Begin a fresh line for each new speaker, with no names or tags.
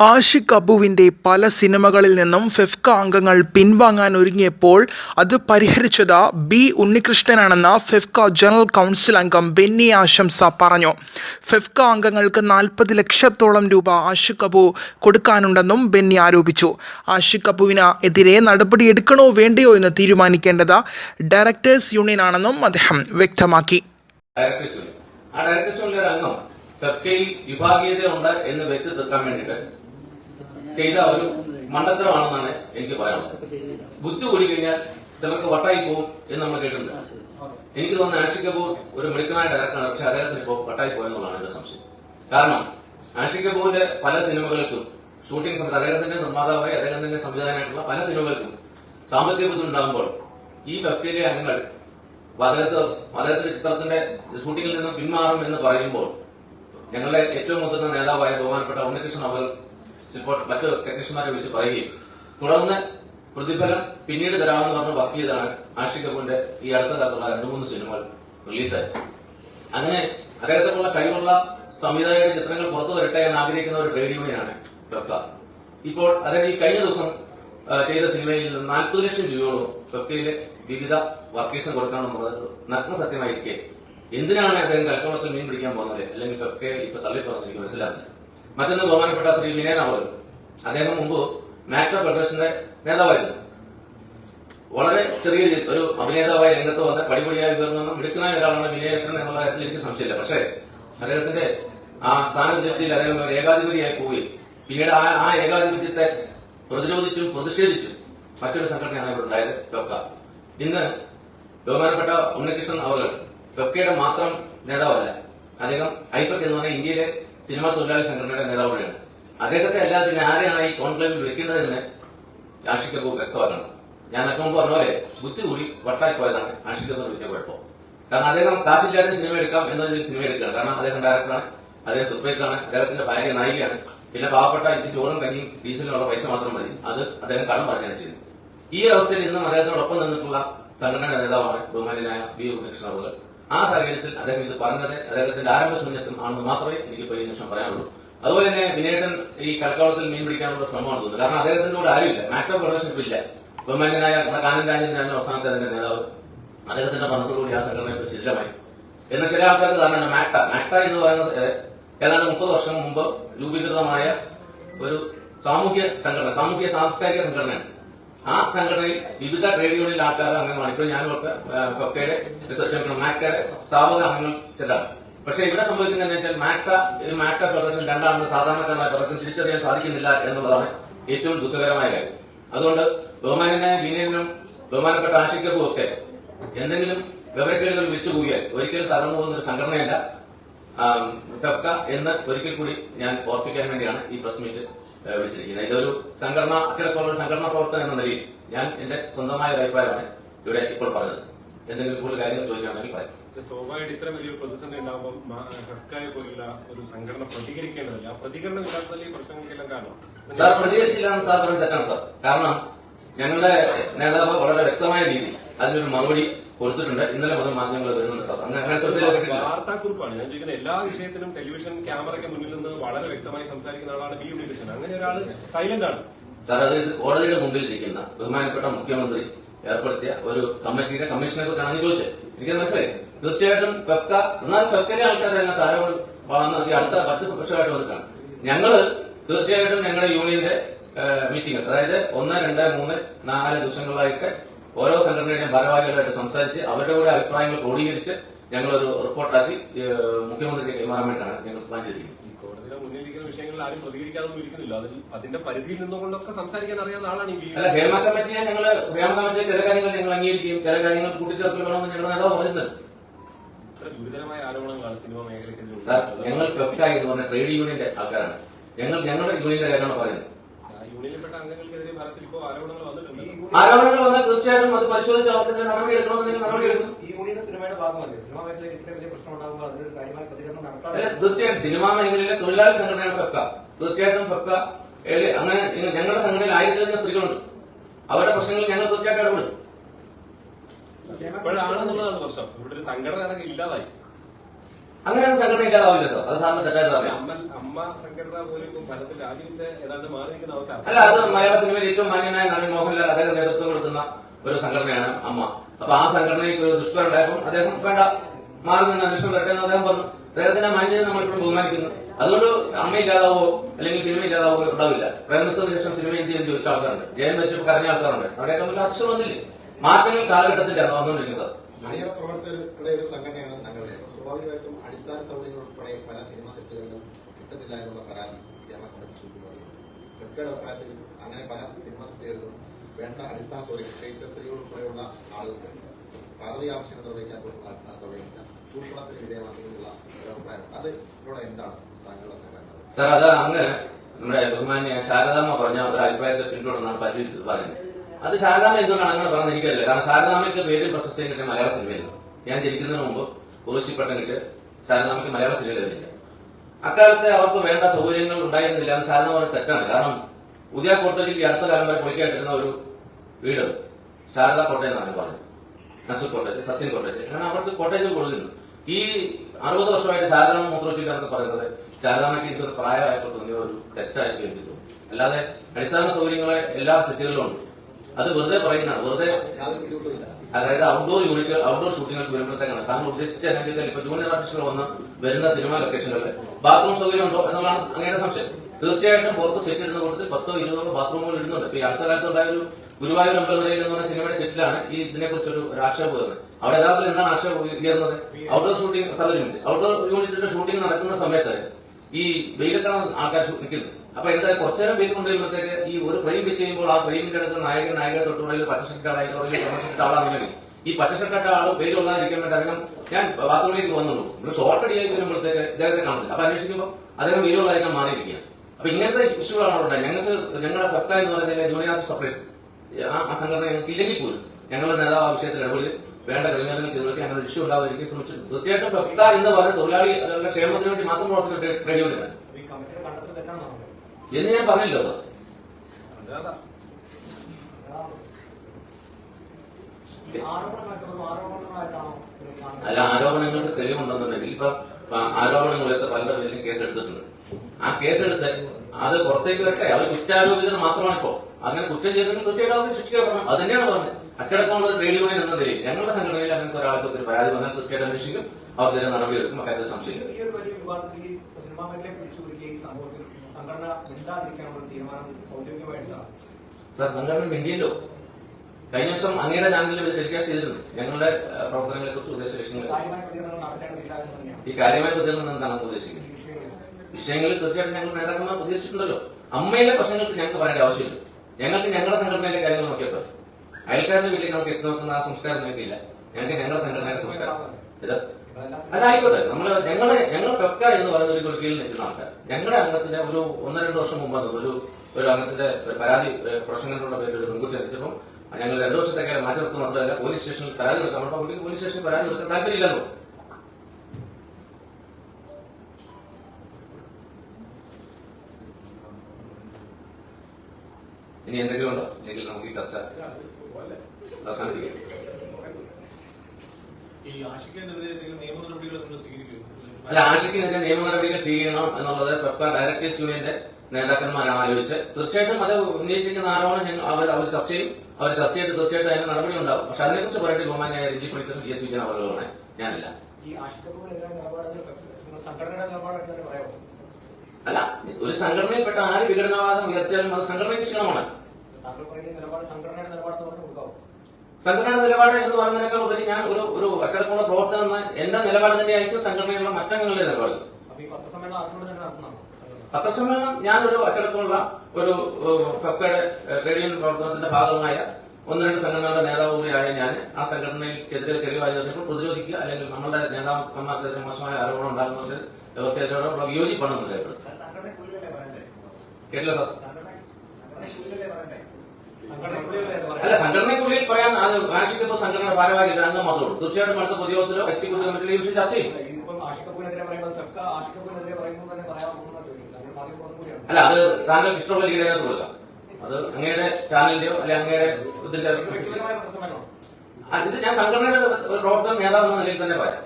ആഷിഖ് അബുവിന്റെ പല സിനിമകളിൽ നിന്നും ഫെഫ്ക അംഗങ്ങൾ പിൻവാങ്ങാൻ ഒരുങ്ങിയപ്പോൾ അത് പരിഹരിച്ചത് ബി ഉണ്ണികൃഷ്ണനാണെന്ന് ഫെഫ്ക ജനറൽ കൗൺസിൽ അംഗം ബെന്നി ആശംസ പറഞ്ഞു. ഫെഫ്ക അംഗങ്ങൾക്ക് നാൽപ്പത് ലക്ഷത്തോളം രൂപ ആഷിഖ് അബു കൊടുക്കാനുണ്ടെന്നും ബെന്നി ആരോപിച്ചു. ആഷിഖ് അബുവിന് എതിരെ നടപടിയെടുക്കണോ വേണ്ടയോ എന്ന് തീരുമാനിക്കേണ്ടത് ഡയറക്ടേഴ്സ് യൂണിയനാണെന്നും അദ്ദേഹം വ്യക്തമാക്കി.
Directors union. വിഭാഗീയത ഉണ്ട് എന്ന് വ്യക്തി തീർക്കാൻ വേണ്ടിയിട്ട് ചെയ്ത ഒരു മണ്ടത്തരമാണെന്നാണ് എനിക്ക് പറയാനുള്ളത്. ബുദ്ധി കൂടി കഴിഞ്ഞാൽ ചിലർക്ക് വട്ടായി പോകും എന്ന് നമ്മൾ കേട്ടിട്ടുണ്ട്. എനിക്ക് തോന്നുന്ന കപൂർ ഒരു മിടുക്കനായ ഡയറക്ടറാണ് പക്ഷെ അദ്ദേഹത്തിന് ഇപ്പോൾ വട്ടായി പോയെന്നുള്ളതാണ് എന്റെ സംശയം. കാരണം കപൂറിന്റെ പല സിനിമകൾക്കും ഷൂട്ടിംഗ് സമയത്ത് അദ്ദേഹത്തിന്റെ നിർമ്മാതാവായി അദ്ദേഹത്തിന്റെ സംവിധാനമായിട്ടുള്ള പല സിനിമകൾക്കും സാമ്പത്തിക ബുദ്ധിമുട്ടുണ്ടാകുമ്പോൾ ഈ ഫെഫ്കയിലെ അംഗങ്ങൾ അദ്ദേഹത്തെ അദ്ദേഹത്തിന്റെ ചിത്രത്തിന്റെ ഷൂട്ടിങ്ങിൽ നിന്ന് പിന്മാറും എന്ന് പറയുമ്പോൾ ഞങ്ങളുടെ ഏറ്റവും മുതിർന്ന നേതാവായ ബഹുമാനപ്പെട്ട ഉണ്ണികൃഷ്ണൻ അവർ ചിലപ്പോൾ മറ്റു ടെക്നീഷ്യന്മാരെ വിളിച്ച് പറയുകയും. തുടർന്ന് പ്രതിഫലം പിന്നീട് തരാമെന്ന് പറഞ്ഞ് വർക്ക് ചെയ്താണ് ആഷിഖ് കപൂറിന്റെ ഈ അടുത്ത കാലത്തുള്ള രണ്ടു മൂന്ന് സിനിമകൾ റിലീസായി അങ്ങനെ അദ്ദേഹത്തിനുള്ള കഴിവുള്ള സംവിധായകരുടെ ചിത്രങ്ങൾ പുറത്തു വരട്ടെ എന്ന് ആഗ്രഹിക്കുന്ന ഒരു ട്രേഡ് യൂണിയനാണ് ഫെഫ്ക ഇപ്പോൾ അദ്ദേഹം ഈ കഴിഞ്ഞ ദിവസം ചെയ്ത സിനിമയിൽ നിന്ന് നാൽപ്പത് ലക്ഷം രൂപയോളം ഫെഫ്കയിലെ വിവിധ വർക്കേഴ്സിന് കൊടുക്കണമെന്നുള്ളത് നഗ്ന സത്യമായിരിക്കെ. എന്തിനാണ് അദ്ദേഹം കലക്കോളത്തിൽ മീൻ പിടിക്കാൻ പോകുന്നത്? അല്ലെങ്കിൽ ഫെഫ്കയെ ഇപ്പൊ തള്ളി എനിക്ക് മനസ്സിലാകുന്നത് മറ്റൊന്ന് ബഹുമാനപ്പെട്ട ശ്രീ വിനയൻ അവർ. അദ്ദേഹം മുമ്പ് മാക്രോ ഫെഡറേഷന്റെ നേതാവായിരുന്നു. വളരെ ചെറിയ ഒരു അഭിനേതാവായ രംഗത്ത് വന്ന് പടിപടിയായി ഉയർന്നു മിടുക്കനായ ഒരാളാണ് വിനയേട്ടൻ എന്നുള്ള കാര്യത്തിൽ എനിക്ക് സംശയമില്ല. പക്ഷേ അദ്ദേഹത്തിന്റെ ആ സ്ഥാനത്തിൽ അദ്ദേഹം ഒരു ഏകാധിപതിയായി പോയി. പിന്നീട് ആ ആ ഏകാധിപത്യത്തെ പ്രതിരോധിച്ചും പ്രതിഷേധിച്ചും മറ്റൊരു സംഘടനയാണ് ഇവിടെ ഉണ്ടായത് ഫെഫ്ക ഇന്ന് ബഹുമാനപ്പെട്ട ഉണ്ണികൃഷ്ണൻ അവർ ഫെഫ്കയുടെ മാത്രം നേതാവല്ല. അദ്ദേഹം ഐഫക് എന്ന് പറഞ്ഞ ഇന്ത്യയിലെ സിനിമാ തൊഴിലാളി സംഘടനയുടെ നേതാവ് കൂടിയാണ് അദ്ദേഹത്തെ എല്ലാത്തിനും ആരെയാണ് ഈ കോൺക്ലേവിൽ വെക്കേണ്ടതെന്ന് ആഷിക് കപൂർ വ്യക്തമാക്കണം. ഞാൻ അക്കം പറഞ്ഞ പോലെ ബുദ്ധി കൂടി വട്ടാക്കി പോയതാണ് ആഷിക് കപൂർ വലിയ കുഴപ്പം. കാരണം അദ്ദേഹം കാശില്ലാതെ സിനിമ എടുക്കാം എന്നതിൽ സിനിമ എടുക്കുകയാണ്. കാരണം അദ്ദേഹം ഡയറക്ടറാണ് അദ്ദേഹം സൂപ്പറേറ്ററാണ് അദ്ദേഹത്തിന്റെ ഭാര്യ നായികയാണ്. പിന്നെ പാവപ്പെട്ട എനിക്ക് ചോറും കഞ്ഞിയും ഡീസലിനുള്ള പൈസ മാത്രം മതി. അത് അദ്ദേഹം കടം പറഞ്ഞാണ് ചെയ്യുന്നത്. ഈ അവസ്ഥയിൽ ഇന്നും അദ്ദേഹത്തോടൊപ്പം നിന്നിട്ടുള്ള സംഘടനയുടെ നേതാവാണ് ബഹുമാനായ ബി അവർ ആ സാഹചര്യത്തിൽ അദ്ദേഹം ഇത് പറഞ്ഞത് അദ്ദേഹത്തിന്റെ ആരംഭ ശൂന്യത്വം ആണെന്ന് മാത്രമേ എനിക്ക് ഇപ്പോൾ ഈ നിമിഷം പറയാനുള്ളൂ. അതുപോലെ തന്നെ വിനേടൻ ഈ കൽക്കാവളത്തിൽ മീൻ പിടിക്കാനുള്ള ശ്രമമാണ് തോന്നുന്നത്. കാരണം അദ്ദേഹത്തിന്റെ കൂടെ ആരുമില്ല. മാക്ടോ പ്രൊഡക്ഷൻ ഇല്ല. ബഹുമാനായ നമ്മുടെ കാനൻ രാജേന്ദ്രനാണ് അവസാനത്തെ അതിന്റെ നേതാവ്. അദ്ദേഹത്തിന്റെ പണത്തോടുകൂടി ആ സംഘടന ഇപ്പോൾ ശിഥിലമായി എന്നാൽ ചില ആൾക്കാർക്ക് ധാരണ മാക്ട. മാക്ട എന്ന് പറയുന്നത് ഏതാണ്ട് മുപ്പത് വർഷം മുമ്പ് രൂപീകൃതമായ ഒരു സാമൂഹ്യ സംഘടന സാമൂഹ്യ സാംസ്കാരിക സംഘടനയാണ്. ആ സംഘടനയിൽ വിവിധ ട്രേഡ് യൂണിയൻ ആൾക്കാർ അംഗങ്ങളാണ്. ഇപ്പോൾ ഞാനൊക്കെ കൊക്കയുടെ റിസർച്ച് മാക്ടയുടെ സ്ഥാപക അംഗങ്ങൾ ചിലരാണ് പക്ഷെ ഇവിടെ സംഭവിക്കുന്നത് എന്താ വെച്ചാൽ മാക്ട മാക്ട ഫെഡറേഷൻ രണ്ടാണെന്ന് സാധാരണക്കാരനായ ഫെഡറേഷൻ തിരിച്ചറിയാൻ സാധിക്കുന്നില്ല എന്നുള്ളതാണ് ഏറ്റവും ദുഃഖകരമായ കാര്യം. അതുകൊണ്ട് ബഹുമാനായ വിനയനും ബഹുമാനപ്പെട്ട ആശിക്കപ്പും ഒക്കെ എന്തെങ്കിലും വിവരക്കേടുകൾ വിളിച്ചു പോയാൽ ഒരിക്കലും തകർന്നു പോകുന്ന ഒരു സംഘടനയല്ല. ഫെഫ്ക എന്ന് ഒരിക്കൽ കൂടി ഞാൻ ഓർപ്പിക്കാൻ വേണ്ടിയാണ് ഈ പ്രസ് മീറ്റ് വിളിച്ചിരിക്കുന്നത്. ഇതൊരു സംഘടന അച്ചടക്കമുള്ള ഒരു സംഘടനാ പ്രവർത്തനം എന്ന നിലയിൽ ഞാൻ എന്റെ സ്വന്തമായ ഒരു അഭിപ്രായമാണ് ഇവിടെ ഇപ്പോൾ പറഞ്ഞത്. എന്തെങ്കിലും കൂടുതൽ കാര്യങ്ങൾ ചോദിക്കുകയാണെങ്കിൽ പറയാം.
സ്വാഭാവികമായിട്ട് ഇത്ര വലിയൊരു പ്രതിസന്ധി ഉണ്ടാകുമ്പോൾ ഹെഫ്കായെ പോലുള്ള ഒരു സംഘടന പ്രതികരിക്കേണ്ടതല്ല. പ്രതികരണം ഇല്ലാത്തതല്ലേ ഈ പ്രശ്നങ്ങൾക്കെല്ലാം കാരണം?
സാർ പ്രതികരിച്ചില്ലാന്ന് സാർ പറഞ്ഞത് തെറ്റാണ് സാർ. കാരണം ഞങ്ങളുടെ നേതാവ് വളരെ വ്യക്തമായ രീതിയിൽ അതിനൊരു മറുപടി കൊടുത്തിട്ടുണ്ട്. ഇന്നലെ മുതൽ മാധ്യമങ്ങൾ വരുന്നുണ്ട് സാർ അങ്ങനെ
വാർത്താക്കുറിപ്പാണ്. ഞാൻ ചോദിക്കുന്ന എല്ലാ വിഷയത്തിലും ടെലിവിഷൻ ക്യാമറയ്ക്ക് മുന്നിൽ നിന്ന് വളരെ വ്യക്തമായി സംസാരിക്കുന്ന ആളാണ് ബി ഉണ്ണികൃഷ്ണൻ. അങ്ങനെ ഒരാൾ സൈലന്റ് ആണ്.
സാർ അത് കോടതിയുടെ മുമ്പിൽ ഇരിക്കുന്ന ബഹുമാനപ്പെട്ട മുഖ്യമന്ത്രി ഏർപ്പെടുത്തിയ ഒരു കമ്മിറ്റിയുടെ കമ്മീഷനെ കുറിച്ചാണ് ചോദിച്ചത്. എനിക്ക് മനസ്സിലായി. തീർച്ചയായിട്ടും ഫെഫ്ക എന്നാൽ ഫെഫ്കയിലെ ആൾക്കാരെല്ലാം താരങ്ങൾ വന്ന് ഈ അടുത്ത പത്ത് വർഷമായിട്ട് വന്നിട്ടാണ്. ഞങ്ങൾ തീർച്ചയായിട്ടും ഞങ്ങളുടെ യൂണിയന്റെ മീറ്റിംഗ് അതായത് ഒന്ന് രണ്ട് മൂന്ന് നാല് ദിവസങ്ങളായിട്ട് ഓരോ സംഘടനയുടെയും ഭാരവാഹികളുമായിട്ട് സംസാരിച്ച് അവരുടെ കൂടെ അഭിപ്രായങ്ങൾ ക്രോഡീകരിച്ച് ഞങ്ങളൊരു റിപ്പോർട്ടാക്കി മുഖ്യമന്ത്രിക്ക് കൈമാറാൻ വേണ്ടിയിട്ടാണ് ഞങ്ങൾ പ്ലാൻ ചെയ്തിരിക്കുന്നത്.
വിഷയങ്ങളിൽ ആരും പ്രതികരിക്കാതൊന്നും ഇരിക്കുന്നില്ല. അതിൽ അതിന്റെ പരിധിയിൽ നിന്നുകൊണ്ടൊക്കെ സംസാരിക്കാൻ അറിയാവുന്ന ആളാണ് ഈ
അല്ല ഹേമ കമ്മിറ്റിയെ ഞങ്ങൾ ഹേമ കമ്മിറ്റിയെ ചില കാര്യങ്ങൾ ഞങ്ങൾ അംഗീകരിക്കും ചില കാര്യങ്ങൾ കൂട്ടിച്ചേർക്കൽ വേണമെന്ന് ഞങ്ങൾ നേതാവ് പറഞ്ഞിട്ടുണ്ട്.
ഇത്ര ഗുരുതരമായ ആരോപണങ്ങളാണ് സിനിമ
ഞങ്ങൾ പെപ്സായി എന്ന് പറഞ്ഞ ട്രേഡ് യൂണിയന്റെ ആൾക്കാരാണ്. ഞങ്ങൾ ഞങ്ങളുടെ യൂണിയന്റെ കാര്യമാണ് പറയുന്നത്.
യൂണിയനിൽപ്പെട്ട അംഗങ്ങൾക്കെതിരെ ഭാരതത്തിൽ ഇപ്പോൾ ആരോപണങ്ങൾ വന്നിട്ടുണ്ട്.
ആരോപണങ്ങൾ വന്നാൽ തീർച്ചയായിട്ടും അത് പരിശോധിച്ച് അവർക്കെതിരെ നടപടി എടുക്കണമെന്നുണ്ടെങ്കിൽ നടപടി എടുക്കും.
ഈ യൂണിയൻ സിനിമയുടെ ഭാഗമല്ലേ? സിനിമാ മേഖലയിൽ ഇത്രയും വലിയ പ്രശ്നം ഉണ്ടാകുമ്പോൾ അതിനൊരു കാര്യമായ പ്രതികരണം
അല്ല,
നടത്താതെ
തീർച്ചയായിട്ടും സിനിമാ മേഖലയിലെ തൊഴിലാളി സംഘടനയാണ് പെപ്ക തീർച്ചയായിട്ടും ഏൽ അങ്ങനെ ഞങ്ങളുടെ സംഘടനയിൽ ആയിരത്തിലധികം സ്ത്രീകളുണ്ട്. അവരുടെ പ്രശ്നങ്ങളിൽ ഞങ്ങൾ തീർച്ചയായിട്ടും ഇടപെടും.
ഇപ്പോഴാണെന്നുള്ളതാണ് പ്രശ്നം. ഇവിടെ ഒരു സംഘടന ഇല്ലാതായി.
അങ്ങനെ സംഘടന ഇല്ലാതാവില്ല സാർ അത് സാറിന് തെറ്റായിട്ട് അറിയാം. അല്ല അത് മലയാള സിനിമയിൽ ഏറ്റവും മാന്യനായ നടൻ മോഹൻലാൽ അദ്ദേഹം നേതൃത്വം കൊടുക്കുന്ന ഒരു സംഘടനയാണ് അമ്മ. അപ്പൊ ആ സംഘടനയ്ക്ക് ഒരു ദുഷ്കരമുണ്ടായപ്പോൾ അദ്ദേഹം വേണ്ട മാറി നിന്ന് അന്വേഷണം വരട്ടെ എന്ന് അദ്ദേഹം പറഞ്ഞു. അദ്ദേഹത്തിന്റെ മാന്യത നമ്മളിപ്പോഴും ബഹുമാനിക്കുന്നു. അതുകൊണ്ട് അമ്മ ഇല്ലാതാവോ അല്ലെങ്കിൽ സിനിമ ഇല്ലാതാവോ ഉണ്ടാവില്ല. പ്രേമനത്തിന് ശേഷം സിനിമ എന്ത് ചെയ്യുന്ന ചോദിച്ച ആൾക്കാരുണ്ട്. ജയം വെച്ച് കരഞ്ഞ ആൾക്കാരുണ്ട്. അവിടെയൊക്കെ നമുക്ക് അക്ഷരം വന്നില്ലേ? മാറ്റങ്ങൾ കാലഘട്ടത്തിലാണ് വന്നുകൊണ്ടിരിക്കുന്നത്.
അണിയറ പ്രവർത്തകരുടെ ഒരു സംഘടനയാണ് തങ്ങളുടെ. സ്വാഭാവികമായിട്ടും അടിസ്ഥാന സൗകര്യങ്ങൾ ഉൾപ്പെടെ പല സിനിമ സെറ്റുകളിലും കിട്ടുന്നില്ല എന്നുള്ള പരാതി ഗ്രാമ കമ്മിറ്റി ചൂണ്ടിക്കാണിക്കുന്നു കെട്ടിട അഭിപ്രായത്തിൽ അങ്ങനെ പല സിനിമ സെറ്റുകളിലും വേണ്ട അടിസ്ഥാന സൗകര്യം പ്രത്യേകിച്ച് സ്ത്രീകൾ ഉൾപ്പെടെയുള്ള ആളുകൾക്ക് പ്രാഥമിക ആവശ്യങ്ങൾ നിർവഹിക്കാൻ പോലുള്ള അടിസ്ഥാന സൗകര്യമില്ല. ചൂഷണത്തിന് വിധേയമാക്കിയിട്ടുള്ള ഒരു അഭിപ്രായം. അത് ഇവിടെ എന്താണ് താങ്കളുടെ സംഘടന?
സാർ അത് അങ്ങ് നമ്മുടെ ബഹുമാന്യ ശാരദാമ്മ പറഞ്ഞ ഒരു അഭിപ്രായത്തെ പിന്തുടർന്നാണ് പരിശീലിച്ചത് പറയുന്നത് അത് ശാരദാമ്മ എന്തുകൊണ്ടാണ് അങ്ങനെ പറഞ്ഞത് എനിക്കറിയില്ല. കാരണം ശാരദാമ്മയ്ക്ക് പേരിൽ പ്രശസ്തിയും കിട്ടിയ മലയാള സിനിമയായിരുന്നു ഞാൻ ജനിക്കുന്നതിന് മുമ്പ് ഉറശിപ്പട്ടം കിട്ടിയ ശാരദാമ്മയ്ക്ക് മലയാള സിനിമയിൽ ലഭിച്ചു അക്കാലത്ത് അവർക്ക് വേണ്ട സൗകര്യങ്ങൾ ഉണ്ടായിരുന്നില്ല എന്ന് ശാരദാമ്മ തെറ്റാണ്. കാരണം പുതിയ കോട്ടയിൽ അടുത്ത കാലം വരെ പൊളിക്കായിട്ടിരുന്ന ഒരു വീട് ശാരദ കോട്ടയം എന്നാണ് പറഞ്ഞത്. Nazoor cottage Sathyan cottage. കാരണം അവർക്ക് കോട്ടേജ് കൊടുക്കുന്നു ഈ അറുപത് വർഷമായിട്ട് ശാരദാമ്മ മൂത്രവെച്ചിട്ട് എന്നൊക്കെ പറയുന്നത് ശാരദാമ്മയ്ക്ക് ഇതൊരു പ്രായമായപ്പോൾ തോന്നിയ ഒരു തെറ്റായിട്ട് എനിക്ക് തോന്നുന്നു അല്ലാതെ അടിസ്ഥാന സൗകര്യങ്ങളെ എല്ലാ സെറ്റുകളിലും ഉണ്ട്. അത് വെറുതെ പറയുന്നതാണ് വെറുതെ അതായത് ഔട്ട്ഡോർ യൂണിറ്റുകൾ ഔട്ട്ഡോർ ഷൂട്ടിങ്ങൾക്ക് വരുമ്പോഴത്തേക്കാണ്. താങ്കൾ ഉദ്ദേശിച്ച അല്ലെങ്കിൽ ഇപ്പൊ ജൂനിയർ ആർട്ടിസ്റ്റുകൾ വന്ന് വരുന്ന സിനിമ ലൊക്കേഷനുകളിൽ ബാത്റൂം സൗകര്യം ഉണ്ടോ എന്നുള്ളതാണ് അങ്ങയുടെ സംശയം. തീർച്ചയായിട്ടും പുറത്ത് സെറ്റ് ഇടുന്ന കൂട്ടത്തിൽ പത്തോ ഇരുപതോ ബാത്റൂമുകൾ ഇടുന്നുണ്ട്. ഇപ്പൊ ഈ അടുത്ത കാലത്ത് ഉണ്ടായൊരു ഗുരുവായൂർ അമ്പലനിലയിൽ എന്ന് പറഞ്ഞ സിനിമയുടെ സെറ്റിലാണ് ഈ ഇതിനെ കുറിച്ചൊരു ഒരു ആക്ഷേപം വരുന്നത് അവിടെ യഥാർത്ഥത്തിൽ എന്താണ് ആക്ഷേപം ഉയർന്നത്? ഔട്ട്ഡോർ ഷൂട്ടിംഗ് സൗകര്യമുണ്ട് ഔട്ട്ഡോർ യൂണിറ്റിന്റെ ഷൂട്ടിംഗ് നടക്കുന്ന സമയത്ത് ഈ വെയിലത്താണ് ആൾക്കാർ നിൽക്കുന്നത്. അപ്പൊ എന്താ കുറച്ചു നേരം വെയിൽ കൊണ്ടുവരുമ്പോഴത്തേക്ക് ഈ ഒരു ഫ്രെയിം വെച്ച് കഴിയുമ്പോൾ ആ ഫ്രെയിമിന്റെ കിടക്കുന്ന നായകൻ നായിക തൊട്ടുള്ളിൽ പച്ച ഷർട്ട് ആളായിട്ടോ അല്ലെങ്കിൽ ചുമ ഷർട്ട് ഈ പച്ച ഷർട്ട് ആൾ വെയിൽ കൊള്ളാതിരിക്കാൻ വേണ്ടി അദ്ദേഹം ഞാൻ ബാത്റൂമിലേക്ക് വന്നുള്ളൂ. നമ്മൾ ഷോർട്ട് അടിയായി വരുമ്പോഴത്തേക്ക് ഇദ്ദേഹത്തെ കാണില്ല അപ്പൊ അന്വേഷിക്കുമ്പോൾ അദ്ദേഹം വെയിൽ കൊള്ളാതിരിക്കാൻ മാറിയിരിക്കുക അപ്പൊ ഇങ്ങനത്തെ ഇഷ്യൂകളാണ് അവിടെ. ഞങ്ങൾക്ക് ഞങ്ങളുടെ ഭക്ത എന്ന് പറയുന്നത് ജൂനിയർ സെപ്പറേറ്റ് ആ സംഘടന ഞങ്ങൾക്ക് ഇല്ലെങ്കിൽ പോലും ഞങ്ങളുടെ നേതാവ് ആ വിഷയത്തിൽ ഇടപെടൽ വേണ്ട. ക്രിമിനലിന് കീഴിലേക്ക് അങ്ങനെ ഒരു ഇഷ്യൂ ഉണ്ടാവാതിരിക്കാൻ ശ്രമിച്ചു തീർച്ചയായിട്ടും ഭക്ത എന്ന് പറയുന്ന തൊഴിലാളികളുടെ ക്ഷേമത്തിന് വേണ്ടി മാത്രം പ്രവർത്തിക്കുന്ന ട്രേഡ് എന്ന് ഞാൻ പറഞ്ഞല്ലോ? അല്ല ആരോപണങ്ങൾക്ക് തെളിവുണ്ടെന്നുണ്ടെങ്കിൽ ഇപ്പൊ ആരോപണങ്ങളൊക്കെ ആരോപണങ്ങൾ എടുത്ത പലരുടെ പേരിലും കേസ് എടുത്തിട്ടുണ്ട് ആ കേസെടുത്ത് അത് പുറത്തേക്ക് വരട്ടെ. അവർ കുറ്റാരോപിതർ മാത്രമാണ് ഇപ്പോ അങ്ങനെ കുറ്റം ചെയ്തെങ്കിൽ തീർച്ചയായിട്ടും അവർ ശിക്ഷിക്കപ്പെടണം അത് തന്നെയാണ് പറഞ്ഞത്. അച്ചടക്കമുള്ള ഒരു ട്രേഡ് യൂണിയൻ എന്ന നിലയിൽ ഞങ്ങളുടെ സംഘടനയിൽ അങ്ങനത്തെ ഒരാൾക്ക് ഒരു പരാതി വന്നാൽ തീർച്ചയായിട്ടും അന്വേഷിക്കും. അവർക്കെതിരെ നടപടിയെടുക്കും. അക്കാര്യത്തിൽ സംശയം
സംഘടന മിണ്ടാതിരിക്കാനുള്ള തീരുമാനം ഔദ്യോഗികമായിട്ടാണ്.
സാർ സംഘടന മിണ്ടിയല്ലോ. കഴിഞ്ഞ ദിവസം അങ്ങയുടെ ചാനലിൽ ടെലികാസ്റ്റ് ചെയ്തിരുന്നു. ഞങ്ങളുടെ പ്രവർത്തനങ്ങളെ കുറിച്ച് ഉദ്ദേശ ലക്ഷ്യങ്ങൾ.
കാര്യമായ പ്രതികരണങ്ങൾ നടത്തേണ്ടതില്ല എന്ന് തന്നെയാണ്.
ഈ കാര്യമായ പ്രതികരണം എന്താണെന്ന് ഉദ്ദേശിക്കുന്നത്?
വിഷയങ്ങളിൽ
തീർച്ചയായിട്ടും ഞങ്ങൾ നേതാക്കന്മാർ ഉദ്ദേശിച്ചിട്ടുണ്ടല്ലോ. അമ്മയിലെ പ്രശ്നങ്ങൾക്ക് ഞങ്ങൾക്ക് പറയേണ്ട ആവശ്യമില്ല. ഞങ്ങൾക്ക് ഞങ്ങളുടെ സംഘടനയിലെ കാര്യങ്ങൾ നോക്കിയപ്പോൾ. അയൽക്കാരുടെ വീട്ടിൽ നമുക്ക് എത്തി നോക്കുന്ന ആ സംസ്കാരം ഞങ്ങൾക്കില്ല. ഞങ്ങൾക്ക് ഞങ്ങളുടെ സംഘടനയുടെ സംസ്കാരം. ഇത് നമ്മൾ ഞങ്ങളെ ഞങ്ങൾ പെപ്ക എന്ന് പറയുന്ന ഒരു കുരുക്കിയിൽ നിൽക്കുന്ന ആൾക്കാർ ഞങ്ങളുടെ അംഗത്തിന്റെ ഒരു ഒന്ന് രണ്ട് വർഷം മുമ്പ് ഒരു ഒരു അംഗത്തിന്റെ ഒരു പരാതി ഏഹ്, പ്രൊഫഷണലിന്റെ പേരിൽ ഒരു പെൺകുട്ടി എത്തിച്ചപ്പോൾ ഞങ്ങൾ രണ്ടു വർഷത്തേക്കാൾ മാറ്റി നിർത്തുന്ന മാത്രമല്ല പോലീസ് സ്റ്റേഷനിൽ പരാതി കൊടുക്കാൻ അപ്പോൾ പോലീസ് സ്റ്റേഷനിൽ പരാതി കൊടുക്കാൻ താല്പര്യമില്ലെന്നു. ഇനി എന്തെങ്കിലും ഉണ്ടോ? ഇല്ലെങ്കിൽ നമുക്ക് ഈ ചർച്ച അവസാനിപ്പിക്കാം.
ഈ ആശിക്കേണ്ടതിരെ എന്തെങ്കിലും നിയമ നടപടികൾ നിങ്ങൾ സ്വീകരിക്കും
അല്ല ആശയ്ക്കിനെതിരെ നിയമ നടപടികൾ സ്വീകരിക്കണം എന്നുള്ളത് പെപ്പ ഡയറക്ടേഴ്സ് യൂണിയന്റെ നേതാക്കന്മാരാണ് ആലോചിച്ച്. തീർച്ചയായിട്ടും അത് ഉന്നയിച്ചിരിക്കുന്ന ആരോപണം ഞങ്ങൾ അവർ അവർ ചർച്ച ചെയ്യും. അവർ ചർച്ച ചെയ്ത് തീർച്ചയായിട്ടും അതിന് നടപടി ഉണ്ടാവും. പക്ഷെ അതിനെക്കുറിച്ച് പറയേണ്ട ബഹുമാനായ രഞ്ജി പണിക്കർ ജി എസ് വിജയൻ അവരോടാണ് ഞാനല്ല.
സംഘടനയുടെ
അല്ല ഒരു സംഘടനയിൽപ്പെട്ട ആര് വിഘടനവാദം ഉയർത്തിയാലും അത് സംഘടനയ്ക്ക് ക്ഷീണമാണ്.
താങ്കൾ പറയുന്ന നിലപാട് സംഘടനയുടെ
നിലപാട് എന്ന് പറയുന്നതിനേക്കാൾ ഉപരി ഞാൻ ഒരു ഒരു അച്ചടക്കമുള്ള പ്രവർത്തനം എന്ന എന്റെ നിലപാട് തന്നെയായിരിക്കും സംഘടനയുള്ള മറ്റംഗങ്ങളുടെ നിലപാട്
പത്രസമ്മേളനം
ഞാനൊരു അച്ചടക്കമുള്ള ഒരു ഫക്കയുടെ റേഡിയൻ പ്രവർത്തനത്തിന്റെ ഭാഗമായ ഒന്ന് രണ്ട് സംഘടനകളുടെ നേതാവ് കൂടിയായ ഞാൻ ആ സംഘടനയ്ക്കെതിരെ തെളിവായി തന്നപ്പോൾ പ്രതിരോധിക്കുക അല്ലെങ്കിൽ നമ്മളുടെ നേതാക്കന്മാർക്കെതിരെ മോശമായ ആരോപണം ഉണ്ടാകുന്നത് ഇവർക്കെതിരെയുള്ള വിയോജിപ്പാണെന്ന് രേഖപ്പെടുത്തും കേട്ടില്ല സാർ? അല്ല സംഘടനയ്ക്കുള്ളിൽ പറയാൻ അത് വാർഷികപ്പോൾ സംഘടനയുടെ ഭാരവാഹി ഇത് അംഗം മാത്രമേ ഉള്ളൂ. തീർച്ചയായിട്ടും അടുത്ത പൊതുയോഗത്തിലോ എക്സിക്യൂട്ടീവ് കമ്മിറ്റിയിലോ ഈ വിഷയം ചർച്ച ചെയ്യും. അല്ല അത് താങ്കൾക്ക് ഇഷ്ടമുള്ള ലീഡറിനകത്ത് കൊടുക്കാം അത് അങ്ങയുടെ ചാനലിന്റെയോ അല്ലെ അങ്ങയുടെ ഇതിന്റെ ഇത് ഞാൻ സംഘടനയുടെ ഒരു പ്രവർത്തന നേതാവ് എന്ന നിലയിൽ തന്നെ പറയാം.